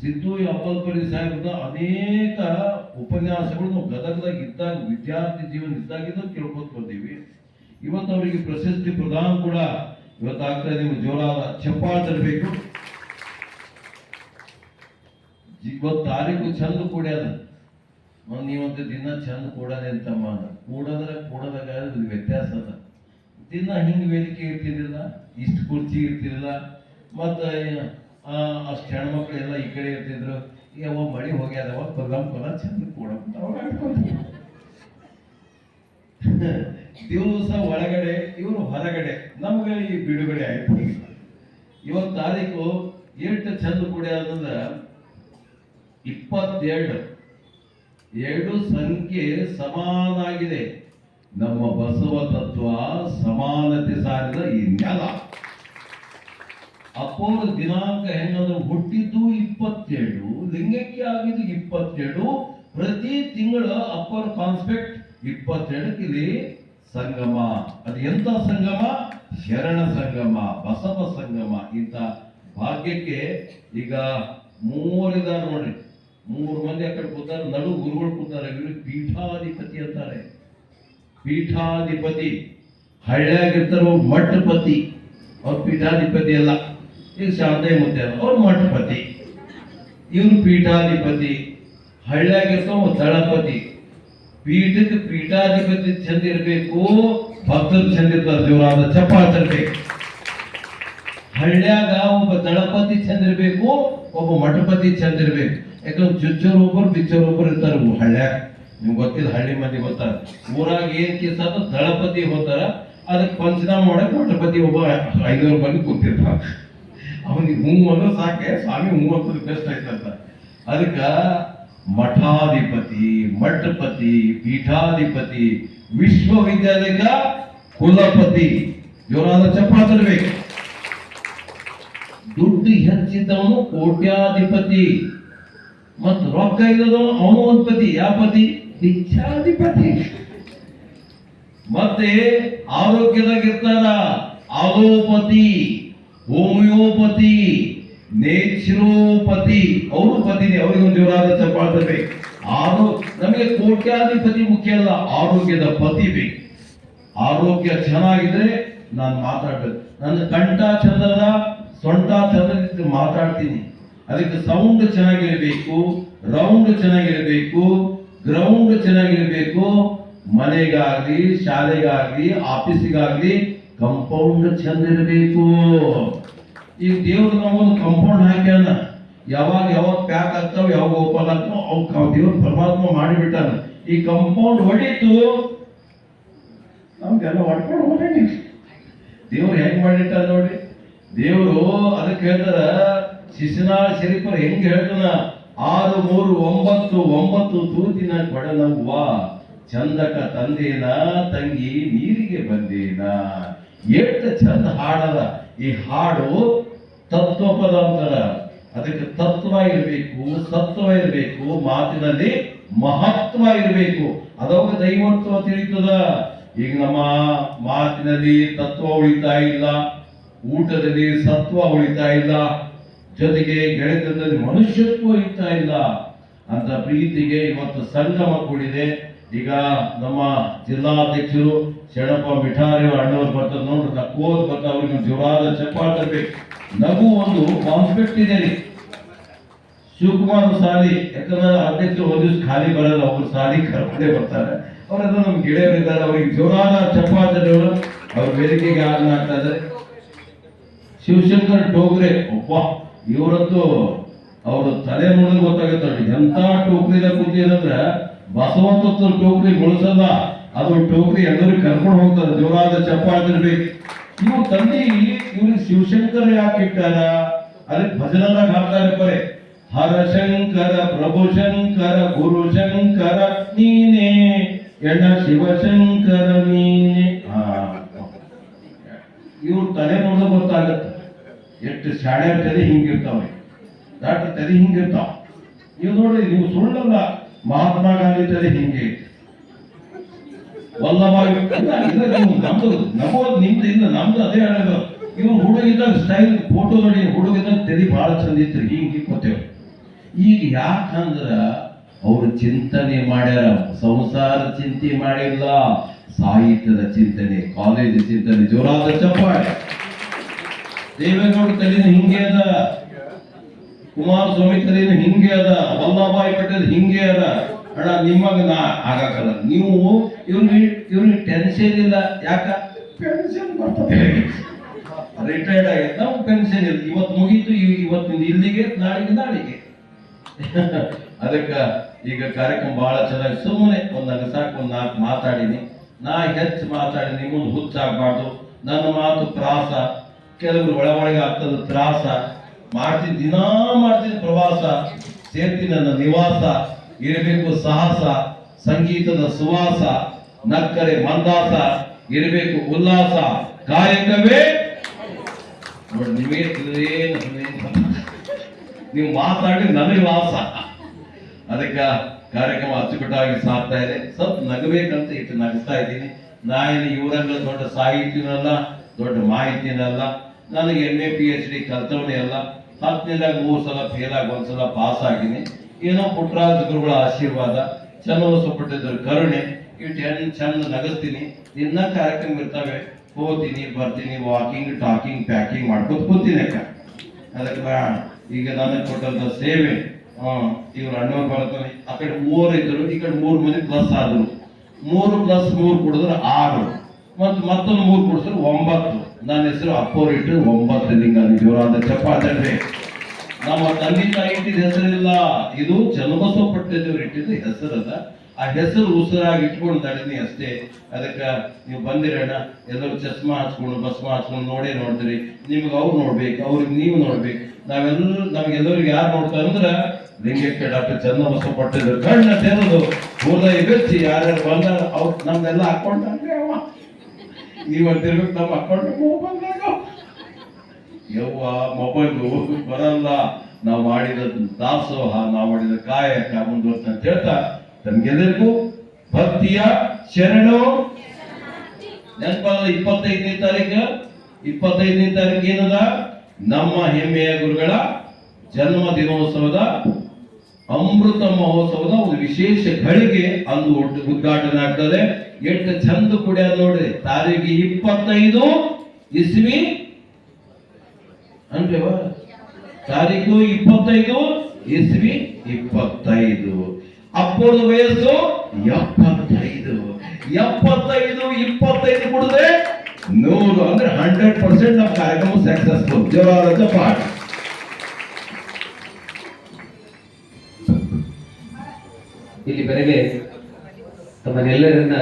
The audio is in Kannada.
ಸಿದ್ದು ಅಪ್ಪಲ್ಪರಿ ಸಾಹೇಬ್ರದ ಅನೇಕ ಉಪನ್ಯಾಸಗಳು ನಾವು ಗದಗದಾಗ ಇದ್ದಾಗ, ವಿದ್ಯಾರ್ಥಿ ಜೀವನ ಇದ್ದಾಗಿದ್ದು ಕೇಳ್ಕೊತ ಬಂದೀವಿ. ಇವತ್ತು ಅವರಿಗೆ ಪ್ರಶಸ್ತಿ ಪ್ರದಾನ ಕೂಡ ಇವತ್ತಾಗ್ತಾ ನಿಮ್ಮ ಜೋರಾದ ಚಪ್ಪಾಳ ತರಬೇಕು. ಇವತ್ತು ತಾರೀಕು ಚಂದ ಕೂಡ್ಯಾದ ನೀವಂತ ದಿನ ಚಂದ ಕೂಡದೆ ಅಂತಮ್ಮ ಕೂಡದ್ರ ಕೂಡದಾಗ ವ್ಯತ್ಯಾಸ ಅದ. ದಿನ ಹಿಂಗ್ ವೇದಿಕೆ ಇರ್ತಿರ್ಲಿಲ್ಲ, ಇಷ್ಟು ಕುರ್ಚಿ ಇರ್ತಿರ್ಲಿಲ್ಲ, ಮತ್ತ ಅಷ್ಟ್ ಹೆಣ್ಮಕ್ಳು ಎಲ್ಲ ಈ ಕಡೆ ಇರ್ತಿದ್ರು ಯಾವ ಮಳಿ ಹೋಗ್ಯಾದವ ಪ್ರೋಗ್ರಾಮ್ ಕೊಲ ಚಂದ ಕೂಡ ದಿವಸ ಒಳಗಡೆ, ಇವರು ಹೊರಗಡೆ, ನಮ್ಗೆ ಈ ಬಿಡುಗಡೆ ಆಯ್ತು. ಇವತ್ತು ತಾರೀಕು ಎಷ್ಟು ಚಂದ ಕೂಡ್ಯಾದಂದ್ರ ಇಪ್ಪತ್ತೆರಡು. ಎರಡು ಸಂಖ್ಯೆ ಸಮಾನಾಗಿದೆ. ನಮ್ಮ ಬಸವ ತತ್ವ ಸಮಾನತೆ ಸಾರಿದ ಈ ಅಪ್ಪೋರ ದಿನಾಂಕ ಹೆಂಗಂದ್ರೆ ಹುಟ್ಟಿದ್ದು ಇಪ್ಪತ್ತೇಳು ಲಿಂಗಕ್ಕೆ ಆಗಿದ್ದು ಇಪ್ಪತ್ತೇಳು, ಪ್ರತಿ ತಿಂಗಳ ಅಪ್ಪರ ಕಾನ್ಸ್ಪೆಕ್ಟ್ ಇಪ್ಪತ್ತೆರಡಕ್ಕೆ ಇಲ್ಲಿ ಸಂಗಮ. ಅದು ಎಂತ ಸಂಗಮ? ಶರಣ ಸಂಗಮ, ಬಸವ ಸಂಗಮ. ಇಂತ ಭಾಗ್ಯಕ್ಕೆ ಈಗ ಮೂವರಿದ್ದಾರೆ ನೋಡ್ರಿ. ಮೂರು ಮಂದಿ ಆ ಕಡೆ ಕೂತಾರೆ, ನಡು ಗುರುಗಳು ಕೂತಾರೆ, ಇವರು ಪೀಠಾಧಿಪತಿ ಅಂತಾರೆ. ಪೀಠಾಧಿಪತಿ ಹಳ್ಳಿಯಾಗಿರ್ತಾರ ಮಠಪತಿ. ಅವ್ರ ಪೀಠಾಧಿಪತಿ ಅಲ್ಲ. ಈಗ ಶಾರದೆ ಮುದ್ದೆ ಅವ್ರು ಮಠಪತಿ ಇವನು ಪೀಠಾಧಿಪತಿ ಹಳ್ಳಿಯಾಗಿರ್ತಾವ ದಳಪತಿ. ಪೀಠಕ್ಕೆ ಪೀಠಾಧಿಪತಿ ಚಂದ ಇರಬೇಕು, ಭಕ್ತರು ಚಂದ ಇರ್ತಾರೆ, ದೇವರಾದ ಚಪ್ಪಾಳ ಹಳ್ಳಿಯಾಗ ಒಬ್ಬ ದಳಪತಿ ಚಂದ ಇರಬೇಕು, ಒಬ್ಬ ಮಠಪತಿ ಚಂದ ಇರಬೇಕು. ಯಾಕಂದ್ರೆ ಚುಚ್ಚರು ಒಬ್ಬರು ಬಿಚ್ಚರು ಒಬ್ಬರು ಇರ್ತಾರೆ ಹಳ್ಳ್ಯಾಗ. ನಿಮ್ಗೆ ಗೊತ್ತಿಲ್ಲ ಹಳ್ಳಿ ಮಂದಿ ಗೊತ್ತಾರ. ಊರಾಗ ಏನ್ ಆದ ದಳಪತಿ ಹೋಗ್ತಾರ, ಅದಕ್ಕೆ ಪಂಚನಾಮ ಮಾಡಕ್ ಮಠಪತಿ ಒಬ್ಬ ಐನೂರು ಮಂದಿ ಕೂತಿರ್ತಾರ. ಅವನಿಗೆ ಹೂ ಅಂದ್ರೆ ಸಾಕೆ, ಸ್ವಾಮಿ ಹೂ ಅಂತ ಬೆಸ್ಟ್ ಆಯ್ತಂತ ಅದಕ್ಕ ಮಠಾಧಿಪತಿ, ಮಠಪತಿ, ಪೀಠಾಧಿಪತಿ, ವಿಶ್ವವಿದ್ಯಾಲಯದ ಕುಲಪತಿ ಇವರಾದ ಚಪ್ಪಾಳ ತರಬೇಕು ದುಡ್ಡು ಹೆಚ್ಚಿದ್ದವನು ಕೋಟ್ಯಾಧಿಪತಿ, ಮತ್ತು ರೊಕ್ಕ ಇದ್ದದವನು ಅವನು ಒಂದು ಪತಿ ಯಾವ ಪತಿ ಭಿಕ್ಷಾಧಿಪತಿ. ಮತ್ತೆ ಆರೋಗ್ಯದಾಗಿರ್ತಾರ ಆಲೋಪತಿ ಹೋಮಿಯೋಪತಿ ನೇಚುರೋಪತಿ ಅವರು ಪತಿನಿ, ಅವರಿಗೆ ಒಂದು ಜೋರಾದ ಚಪ್ಪಾಳ ತರಬೇಕು ಆರೋ, ನಮಗೆ ಕೋಟ್ಯಾಧಿಪತಿ ಮುಖ್ಯ ಅಲ್ಲ, ಆರೋಗ್ಯದ ಪತಿ ಬೇಕು. ಆರೋಗ್ಯ ಚೆನ್ನಾಗಿದ್ರೆ ನಾನು ಮಾತಾಡ್ಬೇಕು. ನನ್ನ ಕಂಠ ಚಂದದ, ಸೊಂಟ ಚಂದದ ಮಾತಾಡ್ತೀನಿ. ಅದಕ್ಕೆ ಸೌಂಡ್ ಚೆನ್ನಾಗಿರಬೇಕು ರೌಂಡ್ ಚೆನ್ನಾಗಿರಬೇಕು ಗ್ರೌಂಡ್ ಚೆನ್ನಾಗಿರಬೇಕು. ಮನೆಗಾಗ್ಲಿ, ಶಾಲೆಗಾಗ್ಲಿ ಆಫೀಸಿಗಾಗ್ಲಿ ಕಂಪೌಂಡ್ ಚಂದ ಇರಬೇಕು. ಈ ದೇವ್ರ ನಮಗೊಂದು ಕಂಪೌಂಡ್ ಹಾಕ್ಯಾನ. ಯಾವಾಗ ಯಾವಾಗ ಪ್ಯಾಕ್ ಆಗ್ತಾವ, ಯಾವಾಗ ಓಪನ್ ಆಗ್ತಾವ, ಅವ್ ದೇವ್ರ ಪರಮಾತ್ಮ ಮಾಡಿಬಿಟ್ಟಾನ. ಈ ಕಂಪೌಂಡ್ ಹೊಡಿತು ನಮ್ಗೆಲ್ಲ ಹೊಡ್ಕೊಂಡು ಹೋಗಿ ದೇವ್ರು ಹೆಂಗ್ ಮಾಡಿಟ್ಟ ನೋಡಿ ದೇವರು ಅದಕ್ಕೆ ಹೇಳ್ತಾರ ಶಿಶುನಾಳ ಶರೀಫರ್ ಹೆಂಗ್ ಹೇಳ್ತಾನ, ಆರು, ಮೂರು, ಒಂಬತ್ತು ಒಂಬತ್ತು ತೂತಿನ ಕೊಡನವ್ವ ಚಂದಕ ತಂದೇನ, ತಂಗಿ ನೀರಿಗೆ ಬಂದೇನ. ಎಷ್ಟು ಚಂದ ಹಾಡದ. ಈ ಹಾಡು ತತ್ವಪದ ಅಂತಾರ ಅದಕ್ಕೆ ತತ್ವ ಇರಬೇಕು, ಸತ್ವ ಇರಬೇಕು, ಮಾತಿನಲ್ಲಿ ಮಹತ್ವ ಇರಬೇಕು. ಅದವಾಗ ದೈವತ್ವ ತಿಳಿತದ. ಈಗ ನಮ್ಮ ಮಾತಿನಲ್ಲಿ ತತ್ವ ಉಳಿತಾ ಇಲ್ಲ, ಊಟದಲ್ಲಿ ಸತ್ವ ಉಳಿತಾ ಇಲ್ಲ, ಜೊತೆಗೆ ಗೆಳೆತನದಲ್ಲಿ ಮನುಷ್ಯತ್ವ ಉಳಿತಾ ಇಲ್ಲ. ಅಂತ ಪ್ರೀತಿಗೆ ಇವತ್ತು ಸಂಗಮ ಕೂಡಿದೆ. ಈಗ ನಮ್ಮ ಜಿಲ್ಲಾಧ್ಯಕ್ಷರು ಶರಣಪ್ಪ ಮಿಠಾರಿ ಅಣ್ಣವ್ರು ಬರ್ತಾರೆ ನೋಡ್ರಿ ನಕ್ಕೋದ್ ಬರ್ತಾ ಅವ್ರಿಗೆ ಜೋರಾದ ಚಪ್ಪಾಳೆ ತರಬೇಕು. ನಗು ಒಂದು ಕಾನ್ಸೆಪ್ಟ್ ಇದೆ ರೀ ಶಿವಕುಮಾರ್ ಸಾಲಿ, ಯಾಕಂದ್ರೆ ಅಧ್ಯಕ್ಷರು ಒಂದ್ ದಿವಸ ಖಾಲಿ ಬರಲ್ಲ, ಅವ್ರು ಸಾಲಿ ಕರ್ಕೊಂಡೇ ಬರ್ತಾರೆ. ಅವರೆಲ್ಲ ನಮ್ಮ ಗೆಳೆಯರಿದ್ದಾರೆ ಅವ್ರಿಗೆ ಜೋರಾದ ಚಪ್ಪಾಳೆಗಳು ಅವ್ರ ವೇದಿಕೆಗೆ ಆಗ್ತಾ ಇದ್ದಾರೆ. ಶಿವಶಂಕರ್ ಟೋಗ್ರೆ ಒಬ್ಬ, ಇವರದ್ದು ಅವರು ತಲೆ ನೋಡಿದ್ರೆ ಗೊತ್ತಾಗುತ್ತೆ ನೋಡಿ. ಎಂತ ಟೋಕ್ರಿದ ಕೂತಿರಂದ್ರೆ ಬಸವಂತತ್ವ ಟೋಕ್ರಿ ಗೊಳಿಸಲ್ಲ. ಅದು ಟೋಕ್ರಿ ಎಲ್ಲರೂ ಕರ್ಕೊಂಡು ಹೋಗ್ತಾರೆ. ಜೋರಾದ ಚಪ್ಪಾಳ್ತಿರ್ಬೇಕು ಇವ್ ತಂದೆ ಇವ್ರಿಗೆ ಶಿವಶಂಕರ್ ಯಾಕೆ ಇಟ್ಟಾರ? ಅದಕ್ಕೆ ಭಜನದಾಗ ಹಾಡ್ತಾರೆ ಹರ ಶಂಕರ, ಪ್ರಭು ಶಂಕರ, ಗುರು ಶಂಕರ, ನೀನೇ. ಎಣ್ಣ ಶಿವಶಂಕರ ನೀನೇ. ಇವ್ರ ತಲೆ ನೋಡಿದ್ರೆ ಗೊತ್ತಾಗತ್ತೆ. ಎಷ್ಟು ಶಾಣೆ ತಲೆ ಹಿಂಗಿರ್ತಾವೆ ಡಾಕ್ಟರ್ ತಲೆ ಹಿಂಗಿರ್ತಾವ ನೀವು ನೋಡ್ರಿ, ನೀವು ಸುಳ್ಳಲ್ಲ ಮಹಾತ್ಮ ಗಾಂಧಿ ತಲೆ ಹಿಂಗೆ ನಮ್ದು ನಿಮ್ದು ಇಲ್ಲ, ನಮ್ದು ಅದೇ ಹೇಳೋದು ಇವ್ರು ಹುಡುಗಿದ್ದಾಗ ಸ್ಟೈಲ್ ಫೋಟೋ ನೋಡಿ ಹುಡುಗಿದ್ದಾಗ ತಲೆ ಬಹಳ ಚಂದ ಇತ್ತು, ಹಿಂಗೆ ಇಕ್ಕೋತೇವೆ ಈಗ ಯಾಕಂದ್ರ ಅವ್ರು ಚಿಂತನೆ ಮಾಡ್ಯಾರ, ಸಂಸಾರ ಚಿಂತೆ ಮಾಡಿಲ್ಲ, ಸಾಹಿತ್ಯದ ಚಿಂತನೆ, ಕಾಲೇಜ್ ಚಿಂತನೆ, ಜೋರಾದ ಚಪ್ಪಾಳೆ. ದೇವೇಗೌಡ ತಲೆ ಹಿಂಗೆ ಅದ. ಕುಮಾರಸ್ವಾಮಿ ತಲೆನ ಹಿಂಗೆ ಅದ? ವಲ್ಲಭಾಯಿ ಪಟೇಲ್ ಹಿಂಗೆ ಅದ? ಅಣ್ಣ ನಿಮಗ ನಾ ಆಗಾಕಲ್ಲ ನೀವು ಇವ್ರಿಗೆ ಇವ್ನಿಗೆ ಟೆನ್ಷನ್ ಇಲ್ಲ. ಯಾಕ? ಪೆನ್ಷನ್ ಬರ್ತದೆ. ರಿಟೈರ್ಡ್ ಆಗೈತೆ ನಾವು ಪೆನ್ಷನ್ ಇಲ್ಲ ಇವತ್ತು ಮುಗೀತು ಇವತ್ತಿನ ಇಲ್ಲಿಗೆ ನಾಳೆಗೆ ನಾಳೆಗೆ. ಅದಕ್ಕ ಈಗ ಕಾರ್ಯಕ್ರಮ ಬಹಳ ಚೆನ್ನಾಗಿ. ಸುಮ್ಮನೆ ಒಂದ್ ಸಾಕು ಒಂದ್ ನಾಲ್ಕು ಮಾತಾಡಿನಿ. ನಾ ಹೆಚ್ಚು ಮಾತಾಡಿ ನಿಮ್ಮೊಂದು ಹುಚ್ಚಾಗಬಾರ್ದು. ನನ್ನ ಮಾತು ತ್ರಾಸ. ಕೆಲವರು ಒಳಗೊಳಗೆ ಒಳಗೆ ಆಗ್ತದ ತ್ರಾಸ. ಮಾಡ್ತೀನಿ ದಿನಾ ಮಾಡ್ತೀನಿ ಪ್ರವಾಸ ಸೇರ್ತೀನಿ ನನ್ನ ನಿವಾಸ, ಇರಬೇಕು ಸಾಹಸ, ಸಂಗೀತದ ಸುವಾಸ, ನಕ್ಕರೆ ಮಂದಾಸ, ಇರಬೇಕು ಉಲ್ಲಾಸ ಕಾಯಕವೇ ನೋಡಿ, ನಿಮಗೆ ನೀವು ಮಾತಾಡಿ ನನಗೆ ವಾಸ. ಅದಕ್ಕೆ ಕಾರ್ಯಕ್ರಮ ಅಚ್ಚುಕಟ್ಟಾಗಿ ಸಾಗ್ತಾ ಇದೆ. ಸ್ವಲ್ಪ ನಗಬೇಕಂತ ಇಟ್ಟು ನಗ್ತಾ ಇದ್ದೀನಿ. ಏನು ಇವರಂಗ ದೊಡ್ಡ ಸಾಹಿತ್ಯನಲ್ಲ ದೊಡ್ಡ ಮಾಹಿತಿನಲ್ಲ, ನನಗೆ M A P H D ಕಲ್ತವನೇ ಅಲ್ಲ. ಹತ್ತನೇದಾಗ ಮೂರು ಸಲ ಫೇಲ್ ಆಗಿ ಒಂದ್ಸಲ ಪಾಸ್ ಆಗಿನಿ. ಏನೋ ಪುಟ್ಟರಾಜ ಗುರುಗಳ ಆಶೀರ್ವಾದ ಚನ್ನವ ಸುಪ್ಪಟ್ಟಿದ್ರ ಕರುಣೆ ಇಟ್ಟು ಹೆಣ್ಣು ಚಂದ ನಗಸ್ತೀನಿ. ಇನ್ನ ಕಾರ್ಯಕ್ರಮ ಇರ್ತವೆ, ಹೋಗ್ತೀನಿ, ಬರ್ತೀನಿ ವಾಕಿಂಗ್ ಟಾಕಿಂಗ್ ಪ್ಯಾಕಿಂಗ್ ಮಾಡ್ಕೊತ ಕೂತೀನಿ ಅಕ್ಕ. ಅದಕ್ಕೆ ಈಗ ನನಗೆ ಕೊಟ್ಟಂತ ಸೇವೆ ಇವ್ರು ಅಣ್ಣವ್ರು ಬರ್ತಾನೆ ಆ ಕಡೆ ಮೂರು ಇದ್ರು, ಈ ಕಡೆ ಮೂರು ಮಂದಿ ಪ್ಲಸ್ ಆದ್ರು. ಮೂರು ಪ್ಲಸ್ ಮೂರು ಕುಡಿದ್ರೆ ಆರು. ಮತ್ತು ಮತ್ತೊಂದು ಮೂರು ಕುಡಿದ್ರೆ ಒಂಬತ್ತು. ನನ್ನ ಹೆಸರು ಅಪ್ಪೋರಿಟ್ಟು ಒಂಬತ್ತು ಲಿಂಗ ಜೋರಾದ ಚಪ್ಪಾಳೆ ನಮ್ಮ ತಂದೆ ತಾಯಿ ಇಟ್ಟಿದ ಹೆಸರಿಲ್ಲ. ಇದು ಜನ್ಮಸೋ ಪಟ್ಟಿದ್ದವ್ರು ಇಟ್ಟಿದ್ದು ಹೆಸರದ ಆ ಹೆಸರು ಉಸಿರಾಗಿ ಇಟ್ಕೊಂಡು ತಡೀನಿ ಅಷ್ಟೇ. ಅದಕ್ಕೆ ನೀವು ಬಂದಿರಣ್ಣ ಎಲ್ಲರೂ ಚಸ್ಮಾ ಹಚ್ಕೊಂಡು ಬಸ್ಮ ಹಚ್ಕೊಂಡು ನೋಡೇ ನೋಡ್ತೀರಿ. ನಿಮ್ಗೆ ಅವ್ರು ನೋಡ್ಬೇಕು, ಅವ್ರಿಗೆ ನೀವು ನೋಡ್ಬೇಕು. ನಾವೆಲ್ಲರೂ ನಮ್ಗೆಲ್ಲರಿಗೆ ಯಾರು ನೋಡ್ತಾರೆ ಅಂದ್ರೆ ಲಿಂಗಕ್ಕೆ ಡಾಕ್ಟರ್ ಚನ್ನಬಸವ ಪಟ್ಟಿದ್ರು ಕಣ್ಣ ತೆರೆದು, ಹೃದಯ ಬೆಚ್ಚಿ ಯಾರ್ಯಾರು ಬಂದ ಅವ್ರು ನಮ್ದೆಲ್ಲ ಹಾಕೊಂಡ್ರೆ. ನೀವು ಅಂತೇಳಿ ನಮ್ಮ ಅಕೌಂಟ್ ಬಂದಾಗ ಯವ್ವ ಮೊಬೈಲು ಬರಲ್ಲ. ನಾವು ಮಾಡಿದ ದಾಸೋಹ, ನಾವು ಮಾಡಿದ ಕಾಯಕ ಮುಂದುವರ್ತ ಅಂತ ಹೇಳ್ತಾ ತಮ್ಗೆಲ್ಲರಿಗೂ ಭಕ್ತಿಯ ಶರಣು. ನೆನಪಲ್ಲ ಇಪ್ಪತ್ತೈದನೇ ತಾರೀಕು ಇಪ್ಪತ್ತೈದನೇ ತಾರೀಕು ಏನದ? ನಮ್ಮ ಹೆಮ್ಮೆಯ ಗುರುಗಳ ಜನ್ಮ ದಿನೋತ್ಸವದ ಅಮೃತ ಮಹೋತ್ಸವದ ಒಂದು ವಿಶೇಷ ಘಳಿಗೆ ಅಂದು ಉದ್ಘಾಟನೆ ಆಗ್ತದೆ. ಎಷ್ಟು ಚಂದ ಕುಡಿಯ ನೋಡ್ರಿ. ತಾರೀಕು ಇಪ್ಪತ್ತೈದು ಇಸ್ವಿ ಅಂದ್ರೆ ತಾರೀಕು ಇಪ್ಪತ್ತೈದು, ಇಸ್ವಿ ಇಪ್ಪತ್ತೈದು. ಅಪ್ಪದ ವಯಸ್ಸು ಎಪ್ಪತ್ತೈದು. ಎಪ್ಪತ್ತೈದು, ಇಪ್ಪತ್ತೈದು ಕುಡಿದ್ರೆ ನೂರು ಅಂದ್ರೆ ಹಂಡ್ರೆಡ್ ಪರ್ಸೆಂಟ್ ನಮ್ಮ ಕಾರ್ಯಕ್ರಮ ಸಕ್ಸಸ್ಫುಲ್ ಜೋರಾದ ಚಪ್ಪಾಳೆ ಇಲ್ಲಿ ಬೆಳಗ್ಗೆ ತಮ್ಮನ್ನೆಲ್ಲರನ್ನ